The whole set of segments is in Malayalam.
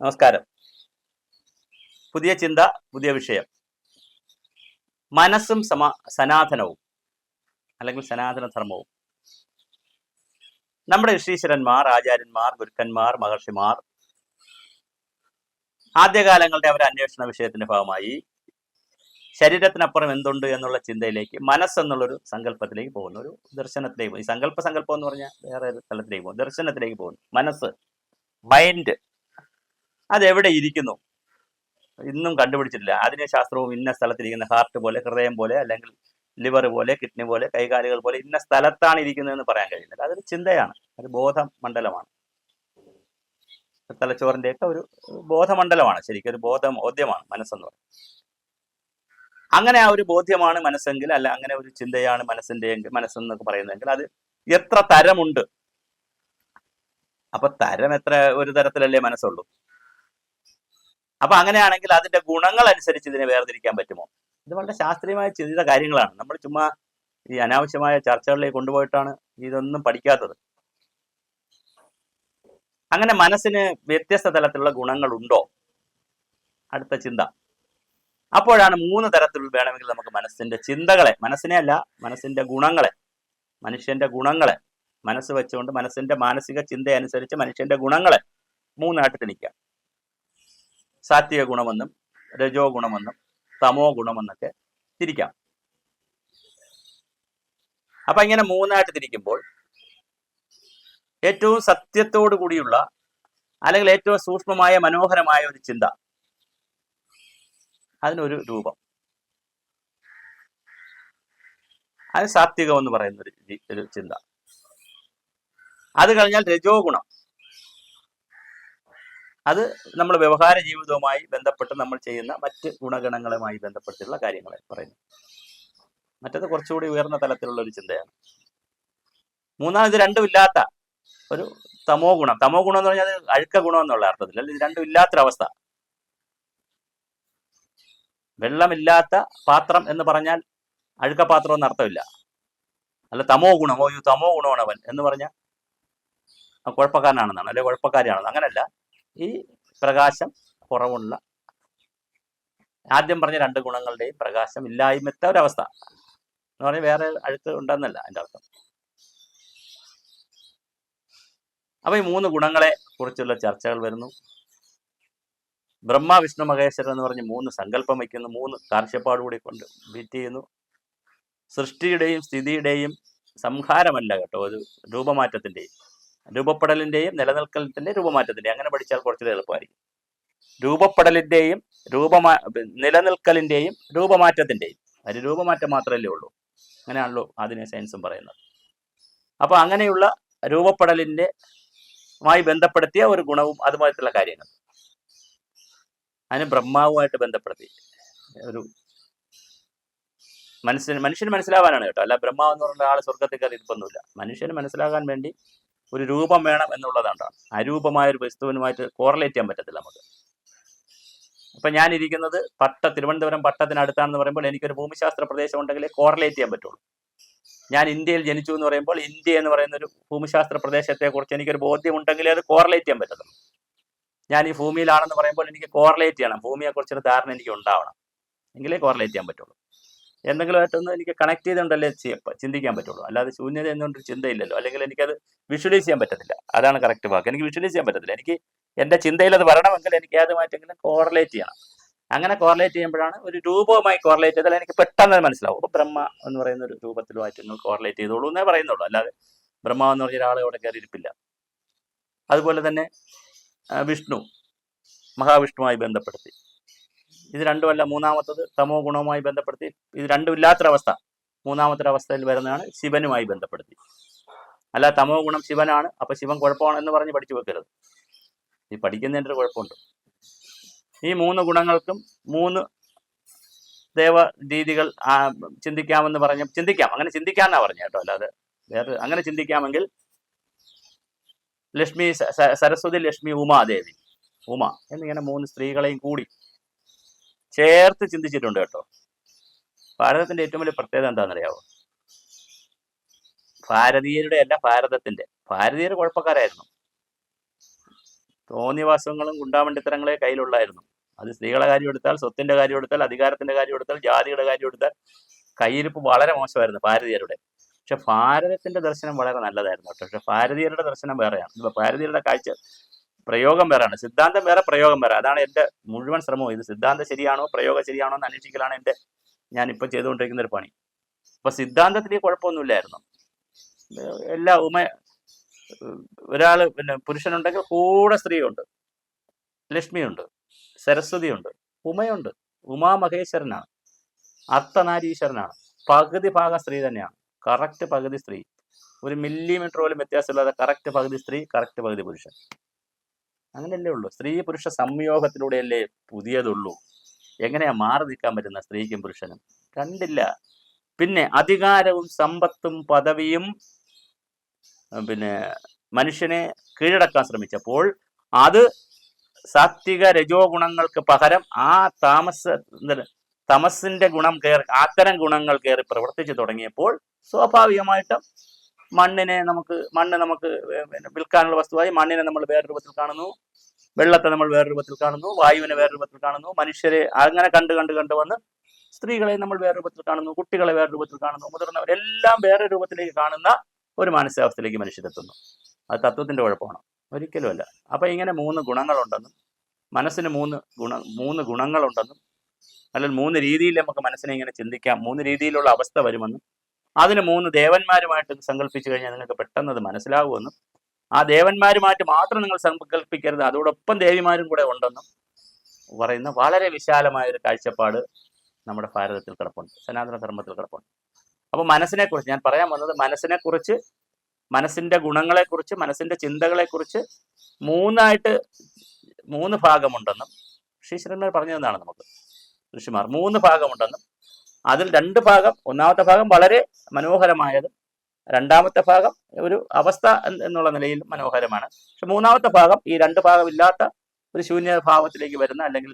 നമസ്കാരം. പുതിയ ചിന്ത പുതിയ വിഷയം. മനസ്സും സമ സനാതനവും അല്ലെങ്കിൽ സനാതന ധർമ്മവും നമ്മുടെ ഋഷീശ്വരന്മാർ ആചാര്യന്മാർ ഗുരുക്കന്മാർ മഹർഷിമാർ ആദ്യകാലങ്ങളുടെ അവരുടെ അന്വേഷണ വിഷയത്തിന്റെ ഭാഗമായി ശരീരത്തിനപ്പുറം എന്തുണ്ട് എന്നുള്ള ചിന്തയിലേക്ക് മനസ്സെന്നുള്ളൊരു സങ്കല്പത്തിലേക്ക് പോകുന്നു. ഒരു ദർശനത്തിലേക്ക് പോകും ഈ സങ്കല്പ സങ്കല്പം എന്ന് പറഞ്ഞാൽ വേറെ തലത്തിലേക്ക് പോകും ദർശനത്തിലേക്ക് പോകുന്നു. മനസ്സ് മൈൻഡ് അതെവിടെ ഇരിക്കുന്നു? ഇന്നും കണ്ടുപിടിച്ചിട്ടില്ല. അതിനെ ശാസ്ത്രവും ഇന്ന സ്ഥലത്തിരിക്കുന്ന ഹാർട്ട് പോലെ ഹൃദയം പോലെ അല്ലെങ്കിൽ ലിവർ പോലെ കിഡ്നി പോലെ കൈകാലുകൾ പോലെ ഇന്ന സ്ഥലത്താണ് ഇരിക്കുന്നതെന്ന് പറയാൻ കഴിയുന്നില്ല. അതൊരു ചിന്തയാണ്. ഒരു ബോധമണ്ഡലമാണ്. തലച്ചോറിന്റെയൊക്കെ ഒരു ബോധമണ്ഡലമാണ്. ശരിക്കും ഒരു ബോധം ബോധ്യമാണ് മനസ്സെന്ന് പറയുന്നത് അങ്ങനെ ആ ഒരു ബോധ്യമാണ് മനസ്സെങ്കിൽ അല്ല അങ്ങനെ ഒരു ചിന്തയാണ് മനസ്സിന്റെ എങ്കിൽ മനസ്സെന്നൊക്കെ പറയുന്നതെങ്കിൽ അത് എത്ര തരമുണ്ട്? അപ്പൊ തരം എത്ര ഒരു തരത്തിലല്ലേ മനസ്സുള്ളൂ? അപ്പൊ അങ്ങനെയാണെങ്കിൽ അതിന്റെ ഗുണങ്ങൾ അനുസരിച്ച് ഇതിനെ വേർതിരിക്കാൻ പറ്റുമോ? ഇത് വളരെ ശാസ്ത്രീയമായി ചിന്തിത കാര്യങ്ങളാണ്. നമ്മൾ ചുമ്മാ ഈ അനാവശ്യമായ ചർച്ചകളിലേക്ക് കൊണ്ടുപോയിട്ടാണ് ഇതൊന്നും പഠിക്കാത്തത്. അങ്ങനെ മനസ്സിന് വ്യത്യസ്ത തലത്തിലുള്ള ഗുണങ്ങളുണ്ടോ? അടുത്ത ചിന്ത. അപ്പോഴാണ് മൂന്ന് തരത്തിൽ വേണമെങ്കിൽ നമുക്ക് മനസ്സിന്റെ ചിന്തകളെ മനസ്സിനെ അല്ല മനസ്സിന്റെ ഗുണങ്ങളെ മനുഷ്യന്റെ ഗുണങ്ങളെ മനസ്സ് വെച്ചുകൊണ്ട് മനസ്സിന്റെ മാനസിക ചിന്തയനുസരിച്ച് മനുഷ്യന്റെ ഗുണങ്ങളെ മൂന്നായിട്ട് തിണിക്കാം. സാത്വിക ഗുണമെന്നും രജോ ഗുണമെന്നും തമോ ഗുണമെന്നൊക്കെ തിരിക്കാം. അപ്പൊ ഇങ്ങനെ മൂന്നായിട്ട് തിരിക്കുമ്പോൾ ഏറ്റവും സത്യത്തോടു കൂടിയുള്ള അല്ലെങ്കിൽ ഏറ്റവും സൂക്ഷ്മമായ മനോഹരമായ ഒരു ചിന്ത അതിനൊരു രൂപം. അത് സാത്വികം എന്ന് പറയുന്ന ഒരു ചിന്ത. അത് കഴിഞ്ഞാൽ രജോ ഗുണം. അത് നമ്മൾ വ്യവഹാര ജീവിതവുമായി ബന്ധപ്പെട്ട് നമ്മൾ ചെയ്യുന്ന മറ്റ് ഗുണഗണങ്ങളുമായി ബന്ധപ്പെട്ടുള്ള കാര്യങ്ങളെ പറയുന്നു മറ്റത് കുറച്ചുകൂടി ഉയർന്ന തലത്തിലുള്ള ഒരു ചിന്തയാണ്. മൂന്നാമത് രണ്ടും ഇല്ലാത്ത ഒരു തമോ ഗുണം. തമോ ഗുണം എന്ന് പറഞ്ഞാൽ അഴുക്ക ഗുണം എന്നുള്ള അർത്ഥത്തിൽ അല്ല ഇത് രണ്ടും ഇല്ലാത്തൊരവസ്ഥ വെള്ളമില്ലാത്ത പാത്രം എന്ന് പറഞ്ഞാൽ അഴുക്ക പാത്രം എന്ന് അർത്ഥമില്ല. അല്ല തമോ ഗുണം ഓ യു തമോ ഗുണമാണ് അവൻ എന്ന് പറഞ്ഞാൽ കുഴപ്പക്കാരനാണെന്നാണ് അല്ലെ കുഴപ്പക്കാരിയാണെന്ന്. അങ്ങനല്ല. ഈ പ്രകാശം കുറവുള്ള ആദ്യം പറഞ്ഞ രണ്ട് ഗുണങ്ങളുടെയും പ്രകാശം ഇല്ലായ്മത്തെ ഒരവസ്ഥ. എന്ന് പറഞ്ഞാൽ വേറെ അഴുക്ക് ഉണ്ടെന്നല്ല എന്റെ അർത്ഥം. അപ്പൊ ഈ മൂന്ന് ഗുണങ്ങളെ കുറിച്ചുള്ള ചർച്ചകൾ വരുന്നു. ബ്രഹ്മ വിഷ്ണു മഹേശ്വരൻ എന്ന് പറഞ്ഞ് മൂന്ന് സങ്കല്പം വയ്ക്കുന്നു. മൂന്ന് കാഴ്ചപ്പാടുകൂടി കൊണ്ട് ബീറ്റ് ചെയ്യുന്നു. സൃഷ്ടിയുടെയും സ്ഥിതിയുടെയും സംഹാരമല്ല കേട്ടോ ഒരു രൂപമാറ്റത്തിന്റെയും. രൂപപ്പെടലിന്റെയും നിലനിൽക്കലിന്റെ രൂപമാറ്റത്തിന്റെ അങ്ങനെ പഠിച്ചാൽ കുറച്ചുകൂടി എളുപ്പമായിരിക്കും. രൂപപ്പെടലിന്റെയും രൂപമാ നിലനിൽക്കലിന്റെയും രൂപമാറ്റത്തിന്റെയും. ഒരു രൂപമാറ്റം മാത്രമല്ലേ ഉള്ളൂ. അങ്ങനെയാണല്ലോ ആധുനിക സയൻസും പറയുന്നത്. അപ്പോൾ അങ്ങനെയുള്ള രൂപപ്പെടലിന്റെ മായി ബന്ധപ്പെടുത്തിയ ഒരു ഗുണവും അതുമായിട്ടുള്ള കാര്യങ്ങൾ. അതിന് ബ്രഹ്മാവുമായിട്ട് ബന്ധപ്പെടുത്തി. ഒരു മനസ്സിന് മനുഷ്യന് മനസ്സിലാവാനാണ് കേട്ടോ. അല്ല ബ്രഹ്മാവ് എന്ന് പറഞ്ഞ ആൾ സ്വർഗത്തിൽ കയറി ഇരിപ്പൊന്നുമില്ല മനുഷ്യന് മനസ്സിലാകാൻ വേണ്ടി ഒരു രൂപം വേണം എന്നുള്ളതാണ് അരൂപമായ ഒരു വസ്തുവിനുമായിട്ട് കോറലേറ്റ് ചെയ്യാൻ പറ്റത്തില്ല നമുക്ക്. ഇപ്പൊ ഞാനിരിക്കുന്നത് പട്ട തിരുവനന്തപുരം പട്ടത്തിനടുത്താണെന്ന് പറയുമ്പോൾ എനിക്കൊരു ഭൂമിശാസ്ത്ര പ്രദേശം ഉണ്ടെങ്കിലേ കോറലേറ്റ് ചെയ്യാൻ പറ്റുള്ളൂ. ഞാൻ ഇന്ത്യയിൽ ജനിച്ചു എന്ന് പറയുമ്പോൾ ഇന്ത്യ എന്ന് പറയുന്ന ഒരു ഭൂമിശാസ്ത്ര പ്രദേശത്തെ കുറിച്ച് എനിക്കൊരു ബോധ്യം ഉണ്ടെങ്കിലേ അത് കോറലേറ്റ് ചെയ്യാൻ പറ്റത്തുള്ളൂ. ഞാൻ ഈ ഭൂമിയിലാണെന്ന് പറയുമ്പോൾ എനിക്ക് കോറലേറ്റ് ചെയ്യണം. ഭൂമിയെ കുറിച്ചൊരു ധാരണ എനിക്ക് ഉണ്ടാവണം എങ്കിലേ കോറലേറ്റ് ചെയ്യാൻ പറ്റുള്ളൂ. എന്തെങ്കിലുമായിട്ടൊന്ന് എനിക്ക് കണക്ട് ചെയ്തുകൊണ്ടല്ലേ ചിന്തിക്കാൻ പറ്റുള്ളൂ. അല്ലാതെ ശൂന്യത എന്നുകൊണ്ട് ചിന്തയില്ലല്ലോ. അല്ലെങ്കിൽ എനിക്കത് വിഷ്വലൈസ് ചെയ്യാൻ പറ്റത്തില്ല. അതാണ് കറക്റ്റ് വാക്ക്. എനിക്ക് വിഷ്വലൈസ് ചെയ്യാൻ പറ്റത്തില്ല. എനിക്ക് എന്റെ ചിന്തയിൽ അത് വരണമെങ്കിൽ എനിക്ക് ഏതുമായിട്ടെങ്കിലും കോറലേറ്റ് ചെയ്യണം. അങ്ങനെ കോറലേറ്റ് ചെയ്യുമ്പോഴാണ് ഒരു രൂപവുമായി കോറലേറ്റ് ചെയ്താൽ എനിക്ക് പെട്ടെന്ന് മനസ്സിലാവും. അപ്പോൾ ബ്രഹ്മ എന്ന് പറയുന്ന ഒരു രൂപത്തിലുമായിട്ട് നിങ്ങൾ കോറലേറ്റ് ചെയ്തോളൂ എന്നേ പറയുന്നുള്ളൂ. അല്ലാതെ ബ്രഹ്മ എന്ന് പറഞ്ഞ ഒരാൾ ഇവിടെ കയറിയിരിപ്പില്ല. അതുപോലെ തന്നെ വിഷ്ണു മഹാവിഷ്ണുവുമായി ബന്ധപ്പെടുത്തി. ഇത് രണ്ടുമല്ല മൂന്നാമത്തത് തമോ ഗുണവുമായി ബന്ധപ്പെടുത്തി. ഇത് രണ്ടും ഇല്ലാത്തൊരവസ്ഥ. മൂന്നാമത്തെ അവസ്ഥയിൽ വരുന്നതാണ് ശിവനുമായി ബന്ധപ്പെടുത്തി. അല്ല തമോ ഗുണം ശിവനാണ് അപ്പൊ ശിവൻ കുഴപ്പമാണ് എന്ന് പറഞ്ഞ് പഠിച്ചു വെക്കരുത്. ഈ പഠിക്കുന്നതിന്റെ ഒരു കുഴപ്പമുണ്ട്. ഈ മൂന്ന് ഗുണങ്ങൾക്കും മൂന്ന് ദേവ രീതികൾ ചിന്തിക്കാമെന്ന് പറഞ്ഞ ചിന്തിക്കാം. അങ്ങനെ ചിന്തിക്കാമെന്നാണ് പറഞ്ഞു കേട്ടോ. അല്ലാതെ വേറെ അങ്ങനെ ചിന്തിക്കാമെങ്കിൽ ലക്ഷ്മി സരസ്വതി ലക്ഷ്മി ഉമാദേവി. ഉമ എന്നിങ്ങനെ മൂന്ന് സ്ത്രീകളെയും കൂടി ചേർത്ത് ചിന്തിച്ചിട്ടുണ്ട് കേട്ടോ. ഭാരതത്തിന്റെ ഏറ്റവും വലിയ പ്രത്യേകത എന്താണെന്നറിയാവോ? ഭാരതീയരുടെ അല്ല ഭാരതത്തിന്റെ. ഭാരതീയർ കുഴപ്പക്കാരായിരുന്നു. തോന്നിവാസങ്ങളും ഗുണ്ടാമണ്ടിത്തരങ്ങളെ കയ്യിലുള്ളായിരുന്നു. അത് സ്ത്രീകളെ കാര്യം എടുത്താൽ സ്വത്തിന്റെ കാര്യം എടുത്താൽ അധികാരത്തിന്റെ കാര്യം എടുത്താൽ ജാതിയുടെ കാര്യം എടുത്താൽ കയ്യിരിപ്പ് വളരെ മോശമായിരുന്നു ഭാരതീയരുടെ. പക്ഷെ ഭാരതത്തിന്റെ ദർശനം വളരെ നല്ലതായിരുന്നു കേട്ടോ. പക്ഷെ ഭാരതീയരുടെ ദർശനം വേറെയാണ്. ഭാരതീയരുടെ കാഴ്ച പ്രയോഗം വേറെയാണ് സിദ്ധാന്തം വേറെ പ്രയോഗം വേറെ. അതാണ് എന്റെ മുഴുവൻ ശ്രമവും. ഇത് സിദ്ധാന്തം ശരിയാണോ പ്രയോഗം ശരിയാണോ എന്ന് അന്വേഷിക്കലാണ് എന്റെ ഇപ്പൊ ചെയ്തുകൊണ്ടിരിക്കുന്ന ഒരു പണി. അപ്പൊ സിദ്ധാന്തത്തിൽ കുഴപ്പമൊന്നുമില്ലായിരുന്നു. എല്ലാ ഉമ ഒരാൾ പിന്നെ പുരുഷനുണ്ടെങ്കിൽ കൂടെ സ്ത്രീയുണ്ട്. ലക്ഷ്മിയുണ്ട്. സരസ്വതിയുണ്ട്. ഉമയുണ്ട്. ഉമാമഹേശ്വരനാണ് അർത്ഥനാരീശ്വരനാണ്. പകുതി ഭാഗം സ്ത്രീ തന്നെയാണ്. കറക്റ്റ് പകുതി സ്ത്രീ. ഒരു മില്ലിമീറ്റർ പോലും വ്യത്യാസമില്ലാതെ കറക്റ്റ് പകുതി സ്ത്രീ കറക്റ്റ് പകുതി പുരുഷൻ. അങ്ങനെയല്ലേ ഉള്ളൂ. സ്ത്രീ പുരുഷ സംയോഗത്തിലൂടെയല്ലേ പുതിയതുള്ളൂ. എങ്ങനെയാ മാറി നിൽക്കാൻ പറ്റുന്ന സ്ത്രീക്കും പുരുഷനും? കണ്ടില്ല. പിന്നെ അധികാരവും സമ്പത്തും പദവിയും പിന്നെ മനുഷ്യനെ കീഴടക്കാൻ ശ്രമിച്ചപ്പോൾ അത് സാത്വിക രജോ ഗുണങ്ങൾക്ക് പകരം ആ താമസ തമസിന്റെ ഗുണം കയറി അത്തരം ഗുണങ്ങൾ കയറി പ്രവർത്തിച്ചു തുടങ്ങിയപ്പോൾ സ്വാഭാവികമായിട്ടും മണ്ണിനെ നമുക്ക് മണ്ണ് നമുക്ക് വിൽക്കാനുള്ള വസ്തുവായി മണ്ണിനെ നമ്മൾ വേറെ രൂപത്തിൽ കാണുന്നു. വെള്ളത്തെ നമ്മൾ വേറെ രൂപത്തിൽ കാണുന്നു. വായുവിനെ വേറെ രൂപത്തിൽ കാണുന്നു. മനുഷ്യരെ അങ്ങനെ കണ്ട് കണ്ട് കണ്ട് വന്ന് സ്ത്രീകളെ നമ്മൾ വേറെ രൂപത്തിൽ കാണുന്നു. കുട്ടികളെ വേറെ രൂപത്തിൽ കാണുന്നു. മുതിർന്നവരെല്ലാം വേറെ രൂപത്തിലേക്ക് കാണുന്ന ഒരു മാനസികാവസ്ഥയിലേക്ക് മനുഷ്യരെത്തുന്നു അത് തത്വത്തിന്റെ കുഴപ്പമാണ്. ഒരിക്കലുമല്ല അപ്പൊ ഇങ്ങനെ മൂന്ന് ഗുണങ്ങളുണ്ടെന്നും മനസ്സിന് മൂന്ന് ഗുണ മൂന്ന് ഗുണങ്ങളുണ്ടെന്നും അല്ലെങ്കിൽ മൂന്ന് രീതിയിൽ നമുക്ക് മനസ്സിനെ ഇങ്ങനെ ചിന്തിക്കാം. മൂന്ന് രീതിയിലുള്ള അവസ്ഥ വരുമെന്നും അതിന് മൂന്ന് ദേവന്മാരുമായിട്ട് സങ്കല്പിച്ചു കഴിഞ്ഞാൽ നിങ്ങൾക്ക് പെട്ടെന്ന് അത് മനസ്സിലാവുമെന്നും ആ ദേവന്മാരുമായിട്ട് മാത്രം നിങ്ങൾ സങ്കല്പിക്കരുത് അതോടൊപ്പം ദേവിമാരും കൂടെ ഉണ്ടെന്നും പറയുന്ന വളരെ വിശാലമായ ഒരു കാഴ്ചപ്പാട് നമ്മുടെ ഭാരതത്തിൽ കിടപ്പുണ്ട് സനാതന ധർമ്മത്തിൽ കിടപ്പുണ്ട്. അപ്പൊ മനസ്സിനെക്കുറിച്ച് ഞാൻ പറയാൻ വന്നത് മനസ്സിനെക്കുറിച്ച് മനസ്സിന്റെ ഗുണങ്ങളെ കുറിച്ച് മനസ്സിന്റെ ചിന്തകളെ കുറിച്ച് മൂന്നായിട്ട് മൂന്ന് ഭാഗമുണ്ടെന്നും ഋഷീശ്വരന്മാർ പറഞ്ഞു തന്നാണ് നമുക്ക് ഋഷിമാർ മൂന്ന് ഭാഗമുണ്ടെന്നും അതിൽ രണ്ട് ഭാഗം ഒന്നാമത്തെ ഭാഗം വളരെ മനോഹരമായതും രണ്ടാമത്തെ ഭാഗം ഒരു അവസ്ഥ എന്നുള്ള നിലയിൽ മനോഹരമാണ്. പക്ഷെ മൂന്നാമത്തെ ഭാഗം ഈ രണ്ട് ഭാഗമില്ലാത്ത ഒരു ശൂന്യ ഭാവത്തിലേക്ക് വരുന്ന അല്ലെങ്കിൽ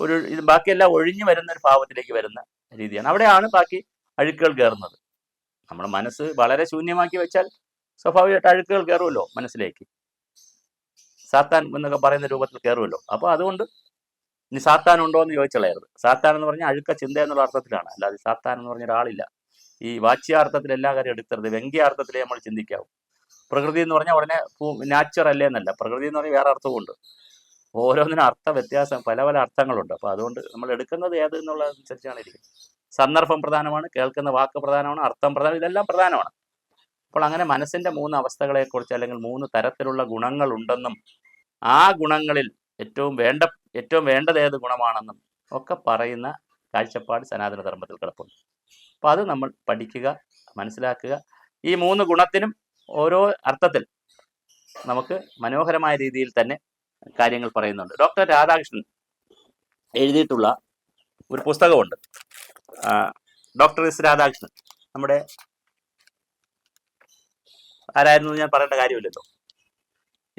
ഒരു ഇത് ബാക്കിയെല്ലാം ഒഴിഞ്ഞു വരുന്ന ഒരു ഭാവത്തിലേക്ക് വരുന്ന രീതിയാണ്. അവിടെയാണ് ബാക്കി അഴുക്കുകൾ കയറുന്നത്. നമ്മുടെ മനസ്സ് വളരെ ശൂന്യമാക്കി വെച്ചാൽ സ്വാഭാവികമായിട്ട് അഴുക്കുകൾ കയറുമല്ലോ മനസ്സിലേക്ക്. സാത്താൻ എന്നൊക്കെ പറയുന്ന രൂപത്തിൽ കയറുമല്ലോ. അപ്പോൾ അതുകൊണ്ട് ഇനി സാത്താൻ ഉണ്ടോ എന്ന് ചോദിച്ചുള്ളായിരുന്നു സാത്താൻ എന്ന് പറഞ്ഞാൽ അഴുക്ക ചിന്ത എന്നുള്ള അർത്ഥത്തിലാണ്. അല്ലാതെ സാത്താൻ എന്ന് പറഞ്ഞ ഒരാളില്ല. ഈ വാച്യാർത്ഥത്തിൽ എല്ലാ കാര്യം എടുക്കരുത് വ്യംഗ്യാർത്ഥത്തിലേ നമ്മൾ ചിന്തിക്കാവും. പ്രകൃതി എന്ന് പറഞ്ഞാൽ ഉടനെ നാച്ചുറൽ അല്ലേ എന്നല്ല. പ്രകൃതി എന്ന് പറഞ്ഞാൽ വേറെ അർത്ഥമുണ്ട് ഓരോന്നിനും അർത്ഥ വ്യത്യാസം പല പല അർത്ഥങ്ങളുണ്ട്. അപ്പോൾ അതുകൊണ്ട് നമ്മൾ എടുക്കുന്നത് ഏത് എന്നുള്ളതനുസരിച്ചാണ് ഇരിക്കുന്നത്. സന്ദർഭം പ്രധാനമാണ് കേൾക്കുന്ന വാക്ക് പ്രധാനമാണ് അർത്ഥം പ്രധാനം ഇതെല്ലാം പ്രധാനമാണ്. അപ്പോൾ അങ്ങനെ മനസ്സിന്റെ മൂന്ന് അവസ്ഥകളെക്കുറിച്ച് അല്ലെങ്കിൽ മൂന്ന് തരത്തിലുള്ള ഗുണങ്ങളുണ്ടെന്നും ആ ഗുണങ്ങളിൽ ഏറ്റവും വേണ്ട ഏറ്റവും വേണ്ടത് ഏത് ഗുണമാണെന്നും ഒക്കെ പറയുന്ന കാഴ്ചപ്പാട് സനാതന ധർമ്മത്തിൽ കിടപ്പുണ്ട്. അപ്പോൾ അത് നമ്മൾ പഠിക്കുക മനസ്സിലാക്കുക. ഈ മൂന്ന് ഗുണത്തിനും ഓരോ അർത്ഥത്തിൽ നമുക്ക് മനോഹരമായ രീതിയിൽ തന്നെ കാര്യങ്ങൾ പറയുന്നുണ്ട്. ഡോക്ടർ രാധാകൃഷ്ണൻ എഴുതിയിട്ടുള്ള ഒരു പുസ്തകമുണ്ട്. Doctor S Radhakrishnan. നമ്മുടെ ആരായിരുന്നു ഞാൻ പറയേണ്ട കാര്യമില്ലല്ലോ.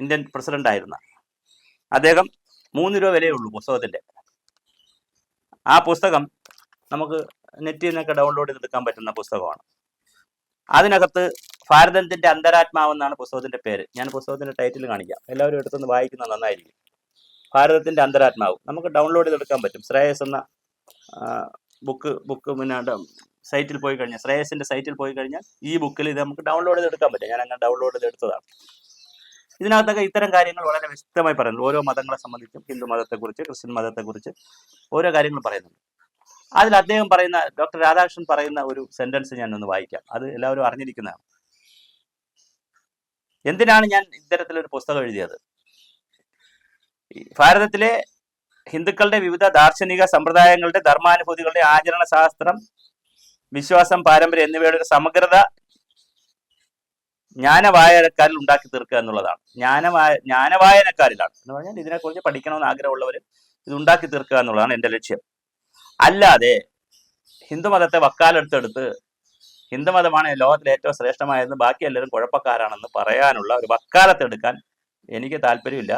ഇന്ത്യൻ പ്രസിഡന്റ് ആയിരുന്ന അദ്ദേഹം മൂന്ന് രൂപ വിലയേ ഉള്ളൂ പുസ്തകത്തിന്റെ. ആ പുസ്തകം നമുക്ക് നെറ്റിൽ നിന്നൊക്കെ ഡൗൺലോഡ് ചെയ്തെടുക്കാൻ പറ്റുന്ന പുസ്തകമാണ്. അതിനകത്ത് ഭാരതത്തിന്റെ അന്തരാത്മാവെന്നാണ് പുസ്തകത്തിന്റെ പേര്. ഞാൻ പുസ്തകത്തിന്റെ ടൈറ്റിൽ കാണിക്കാം. എല്ലാവരും എടുത്തുനിന്ന് വായിക്കുന്നത് നന്നായിരിക്കും. ഭാരതത്തിന്റെ അന്തരാത്മാവ്. നമുക്ക് ഡൗൺലോഡ് ചെയ്തെടുക്കാൻ പറ്റും. ശ്രേയസ് എന്ന ബുക്ക് ബുക്ക് പിന്നെ സൈറ്റിൽ പോയി കഴിഞ്ഞാൽ ശ്രേയസിന്റെ സൈറ്റിൽ പോയി കഴിഞ്ഞാൽ ഈ ബുക്കിൽ ഇത് നമുക്ക് ഡൗൺലോഡ് ചെയ്തെടുക്കാൻ പറ്റും. ഞാൻ അങ്ങനെ ഡൗൺലോഡ് ചെയ്തെടുത്തതാണ്. ഇതിനകത്തൊക്കെ ഇത്തരം കാര്യങ്ങൾ വളരെ വ്യക്തമായി പറയുന്നു ഓരോ മതങ്ങളെ സംബന്ധിച്ചും ഹിന്ദു മതത്തെക്കുറിച്ച് ക്രിസ്ത്യൻ മതത്തെക്കുറിച്ച് ഓരോ കാര്യങ്ങൾ പറയുന്നുണ്ട്. അതിൽ അദ്ദേഹം പറയുന്ന ഡോക്ടർ രാധാകൃഷ്ണൻ പറയുന്ന ഒരു സെന്റൻസ് ഞാൻ ഒന്ന് വായിക്കാം. അത് എല്ലാവരും അറിഞ്ഞിരിക്കുന്നതാണ്. എന്തിനാണ് ഞാൻ ഇത്തരത്തിലൊരു പുസ്തകം എഴുതിയത്? ഭാരതത്തിലെ ഹിന്ദുക്കളുടെ വിവിധ ദാർശനിക സമ്പ്രദായങ്ങളുടെ ധർമാനുഭൂതികളുടെ ആചരണ ശാസ്ത്രം വിശ്വാസം പാരമ്പര്യം എന്നിവയുടെ ഒരു സമഗ്രത ജ്ഞാനവായനക്കാരിൽ ഉണ്ടാക്കി തീർക്കുക എന്നുള്ളതാണ്. ജ്ഞാനവായ ജ്ഞാനവായനക്കാരിലാണ്. എന്ന് പറഞ്ഞാൽ ഇതിനെക്കുറിച്ച് പഠിക്കണമെന്ന് ആഗ്രഹമുള്ളവർ ഇത് ഉണ്ടാക്കി തീർക്കുക എന്നുള്ളതാണ് എന്റെ ലക്ഷ്യം. അല്ലാതെ ഹിന്ദുമതത്തെ വക്കാലെടുത്തെടുത്ത് ഹിന്ദുമതമാണ് ലോകത്തിലെ ഏറ്റവും ശ്രേഷ്ഠമായതെന്ന് ബാക്കി എല്ലാവരും കുഴപ്പക്കാരാണെന്ന് പറയാനുള്ള ഒരു വക്കാലത്തെടുക്കാൻ എനിക്ക് താല്പര്യമില്ല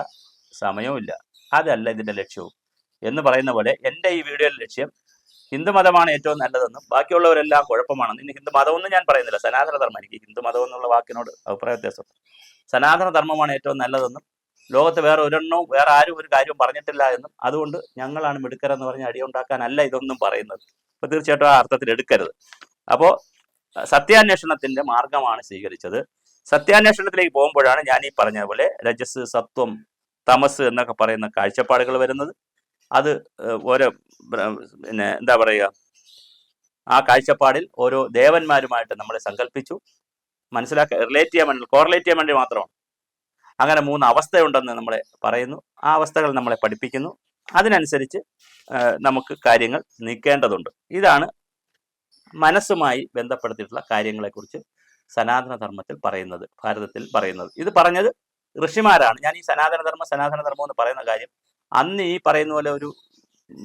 സമയവുമില്ല. അതല്ല ഇതിന്റെ ലക്ഷ്യവും. എന്ന് പറയുന്ന പോലെ എന്റെ ഈ വീഡിയോയുടെ ലക്ഷ്യം ഹിന്ദുമതമാണ് ഏറ്റവും നല്ലതെന്നും ബാക്കിയുള്ളവരെല്ലാം കുഴപ്പമാണെന്നും. ഇനി ഹിന്ദു ഞാൻ പറയുന്നില്ല. സനാതന ധർമ്മം എനിക്ക് ഹിന്ദു മതം എന്നുള്ള വാക്കിനോട് അഭിപ്രായ വ്യത്യാസം. സനാതന ധർമ്മമാണ് ഏറ്റവും നല്ലതെന്നും ലോകത്ത് വേറെ ഒരെണ്ണവും വേറെ ആരും ഒരു കാര്യവും പറഞ്ഞിട്ടില്ല എന്നും അതുകൊണ്ട് ഞങ്ങളാണ് മിടുക്കരെന്ന് പറഞ്ഞ് അടിയുണ്ടാക്കാനല്ല ഇതൊന്നും പറയുന്നത്. അപ്പൊ തീർച്ചയായിട്ടും ആ അർത്ഥത്തിൽ എടുക്കരുത്. അപ്പോൾ സത്യാന്വേഷണത്തിന്റെ മാർഗമാണ് സ്വീകരിച്ചത്. സത്യാന്വേഷണത്തിലേക്ക് പോകുമ്പോഴാണ് ഞാൻ ഈ പറഞ്ഞ പോലെ രജസ് സത്വം തമസ് എന്നൊക്കെ പറയുന്ന കാഴ്ചപ്പാടുകൾ വരുന്നത്. അത് ഓരോ പിന്നെ എന്താ പറയുക? ആ കാഴ്ചപ്പാടിൽ ഓരോ ദേവന്മാരുമായിട്ട് നമ്മൾ സങ്കല്പിച്ചു മനസ്സിലാക്കി റിലേറ്റ് ചെയ്യാൻ വേണ്ടി കോറിലേറ്റ് ചെയ്യാൻ വേണ്ടി മാത്രമാണ്. അങ്ങനെ മൂന്ന് അവസ്ഥയുണ്ടെന്ന് നമ്മളെ പറയുന്നു. ആ അവസ്ഥകൾ നമ്മളെ പഠിപ്പിക്കുന്നു. അതിനനുസരിച്ച് നമുക്ക് കാര്യങ്ങൾ നീക്കേണ്ടതുണ്ട്. ഇതാണ് മനസ്സുമായി ബന്ധപ്പെടുത്തിയിട്ടുള്ള കാര്യങ്ങളെക്കുറിച്ച് സനാതന ധർമ്മത്തിൽ പറയുന്നത് ഭാരതത്തിൽ പറയുന്നത്. ഇത് പറഞ്ഞത് ഋഷിമാരാണ്. ഞാൻ ഈ സനാതന സനാതനധർമ്മം സനാതന ധർമ്മം എന്ന് പറയുന്ന കാര്യം അന്ന് ഈ പറയുന്ന പോലെ ഒരു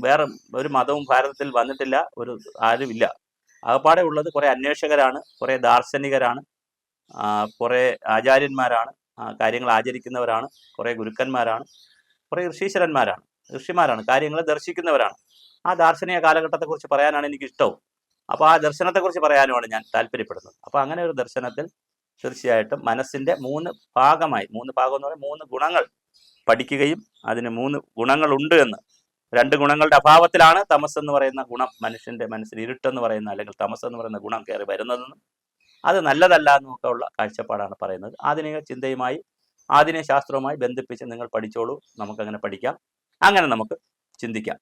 വേറെ ഒരു മതവും ഭാരതത്തിൽ വന്നിട്ടില്ല ഒരു ആരുമില്ല അകപ്പാടെ ഉള്ളത് കുറേ അന്വേഷകരാണ് കുറേ ദാർശനികരാണ് കുറേ ആചാര്യന്മാരാണ് കാര്യങ്ങൾ ആചരിക്കുന്നവരാണ് കുറേ ഗുരുക്കന്മാരാണ് കുറേ ഋഷീശ്വരന്മാരാണ് ഋഷിമാരാണ് കാര്യങ്ങൾ ദർശിക്കുന്നവരാണ്. ആ ദാർശനിക കാലഘട്ടത്തെക്കുറിച്ച് പറയാനാണ് എനിക്ക് ഇഷ്ടവും അപ്പോൾ ആ ദർശനത്തെക്കുറിച്ച് പറയാനുമാണ് ഞാൻ താല്പര്യപ്പെടുന്നത്. അപ്പോൾ അങ്ങനെ ഒരു ദർശനത്തിൽ തീർച്ചയായിട്ടും മനസ്സിന്റെ മൂന്ന് ഭാഗമായി മൂന്ന് ഭാഗം എന്ന് പറയുന്നത് മൂന്ന് ഗുണങ്ങൾ പഠിക്കുകയും അതിന് മൂന്ന് ഗുണങ്ങളുണ്ട് എന്ന്. രണ്ട് ഗുണങ്ങളുടെ അഭാവത്തിലാണ് തമസ് എന്ന് പറയുന്ന ഗുണം മനുഷ്യന്റെ മനസ്സിൽ ഇരുട്ടെന്ന് പറയുന്ന അല്ലെങ്കിൽ തമസ് എന്ന് പറയുന്ന ഗുണം കയറി വരുന്നതെന്നും അത് നല്ലതല്ല എന്നൊക്കെ ഉള്ള കാഴ്ചപ്പാടാണ് പറയുന്നത്. ആധുനിക ചിന്തയുമായി ആധുനിക ശാസ്ത്രവുമായി ബന്ധിപ്പിച്ച് നിങ്ങൾ പഠിച്ചോളൂ. നമുക്കങ്ങനെ പഠിക്കാം. അങ്ങനെ നമുക്ക് ചിന്തിക്കാം.